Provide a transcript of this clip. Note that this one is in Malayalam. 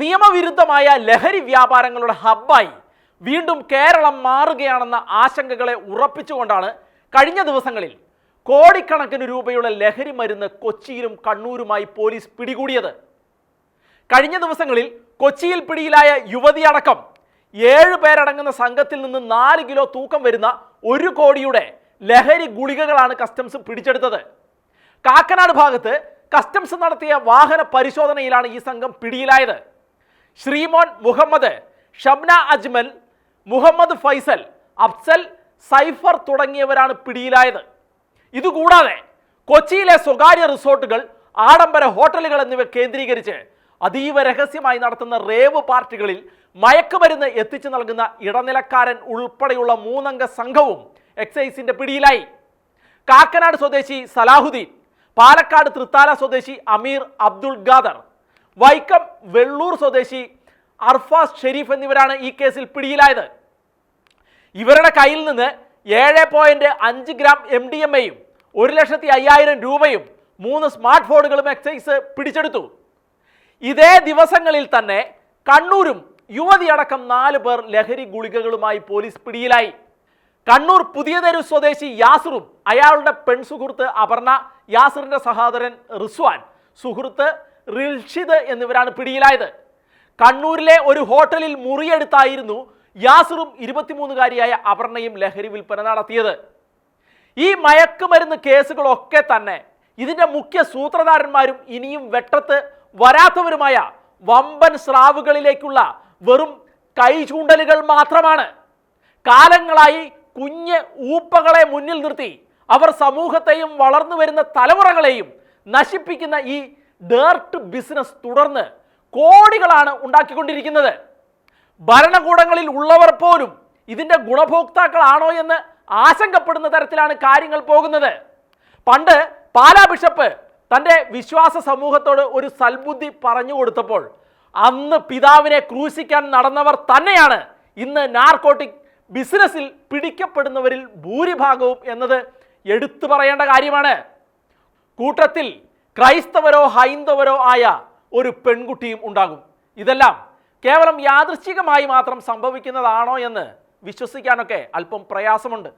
നിയമവിരുദ്ധമായ ലഹരി വ്യാപാരങ്ങളുടെ ഹബ്ബായി വീണ്ടും കേരളം മാറുകയാണെന്ന ആശങ്കകളെ ഉറപ്പിച്ചുകൊണ്ടാണ് കഴിഞ്ഞ ദിവസങ്ങളിൽ കോടിക്കണക്കിന് രൂപയുള്ള ലഹരി മരുന്ന് കൊച്ചിയിലും കണ്ണൂരുമായി പോലീസ് പിടികൂടിയത്. കഴിഞ്ഞ ദിവസങ്ങളിൽ കൊച്ചിയിൽ പിടിയിലായ യുവതിയടക്കം ഏഴ് പേരടങ്ങുന്ന സംഘത്തിൽ നിന്ന് നാല് കിലോ തൂക്കം വരുന്ന ഒരു കോടിയുടെ ലഹരി ഗുളികകളാണ് കസ്റ്റംസ് പിടിച്ചെടുത്തത്. കാക്കനാട് ഭാഗത്ത് കസ്റ്റംസ് നടത്തിയ വാഹന പരിശോധനയിലാണ് ഈ സംഘം പിടിയിലായത്. ശ്രീമോൻ മുഹമ്മദ് ഷബ്ന അജ്മൽ മുഹമ്മദ് ഫൈസൽ അഫ്സൽ സൈഫർ തുടങ്ങിയവരാണ് പിടിയിലായത്. ഇതുകൂടാതെ കൊച്ചിയിലെ സ്വകാര്യ റിസോർട്ടുകൾ ആഡംബര ഹോട്ടലുകൾ എന്നിവ കേന്ദ്രീകരിച്ച് അതീവ രഹസ്യമായി നടത്തുന്ന റേവ് പാർട്ടികളിൽ മയക്കുമരുന്ന് എത്തിച്ചു നൽകുന്ന ഇടനിലക്കാരൻ ഉൾപ്പെടെയുള്ള മൂന്നംഗ സംഘവും എക്സൈസിന്റെ പിടിയിലായി. കാക്കനാട് സ്വദേശി സലാഹുദ്ദീൻ പാലക്കാട് തൃത്താല സ്വദേശി അമീർ അബ്ദുൾ ഖാദർ വൈക്കം വെള്ളൂർ സ്വദേശി അർഫാസ് ഷെരീഫ് എന്നിവരാണ് ഈ കേസിൽ പിടിയിലായത്. ഇവരുടെ കയ്യിൽ നിന്ന് ഏഴ് പോയിന്റ് അഞ്ച് ഗ്രാം എം ഡി എം എയും ഒരു ലക്ഷത്തി അയ്യായിരം രൂപയും മൂന്ന് സ്മാർട്ട് ഫോണുകളും എക്സൈസ് പിടിച്ചെടുത്തു. ഇതേ ദിവസങ്ങളിൽ തന്നെ കണ്ണൂരും യുവതി അടക്കം നാല് പേർ ലഹരി ഗുളികകളുമായി പോലീസ് പിടിയിലായി. കണ്ണൂർ പുതിയതെരു സ്വദേശി യാസിറും അയാളുടെ പെൺസുഹൃത്ത് അപർണ യാസിറിന്റെ സഹോദരൻ റിസ്വാൻ സുഹൃത്ത് റിൽഷിദ് എന്നിവരാണ് പിടിയിലായത്. കണ്ണൂരിലെ ഒരു ഹോട്ടലിൽ മുറിയെടുത്തായിരുന്നു യാസറും ഇരുപത്തിമൂന്നുകാരിയായ അപർണയും ലഹരി വിൽപ്പന നടത്തിയത്. ഈ മയക്കുമരുന്ന് കേസുകളൊക്കെ തന്നെ ഇതിന്റെ മുഖ്യ സൂത്രധാരന്മാരും ഇനിയും വെട്ടത്ത് വരാത്തവരുമായ വമ്പൻ സ്രാവുകളിലേക്കുള്ള വെറും കൈചൂണ്ടലുകൾ മാത്രമാണ്. കാലങ്ങളായി കുഞ്ഞ് ഊപ്പകളെ മുന്നിൽ നിർത്തി അവർ സമൂഹത്തെയും വളർന്നു വരുന്ന തലമുറകളെയും നശിപ്പിക്കുന്ന ഈ ഡേർട്ട് ബിസിനസ് തുടർന്ന് കോടികളാണ് ഉണ്ടാക്കിക്കൊണ്ടിരിക്കുന്നത്. ഭരണകൂടങ്ങളിൽ ഉള്ളവർ പോലും ഇതിന്റെ ഗുണഭോക്താക്കളാണോ എന്ന് ആശങ്കപ്പെടുന്ന തരത്തിലാണ് കാര്യങ്ങൾ പോകുന്നത്. പണ്ട് പാലാ ബിഷപ്പ് തന്റെ വിശ്വാസ സമൂഹത്തോട് ഒരു സൽബുദ്ധി പറഞ്ഞു കൊടുത്തപ്പോൾ അന്ന് പിതാവിനെ ക്രൂശിക്കാൻ നടന്നവർ തന്നെയാണ് ഇന്ന് നാർക്കോട്ടിക് ബിസിനസ്സിൽ പിടിക്കപ്പെടുന്നവരിൽ ഭൂരിഭാഗവും എന്നത് എടുത്തു പറയേണ്ട കാര്യമാണ്. കൂട്ടത്തിൽ ക്രൈസ്തവരോ ഹൈന്ദവരോ ആയ ഒരു പെൺകുട്ടിയും ഉണ്ടാകും. ഇതെല്ലാം കേവലം യാദൃശ്ചികമായി മാത്രം സംഭവിക്കുന്നതാണോ എന്ന് വിശ്വസിക്കാനൊക്കെ അല്പം പ്രയാസമുണ്ട്.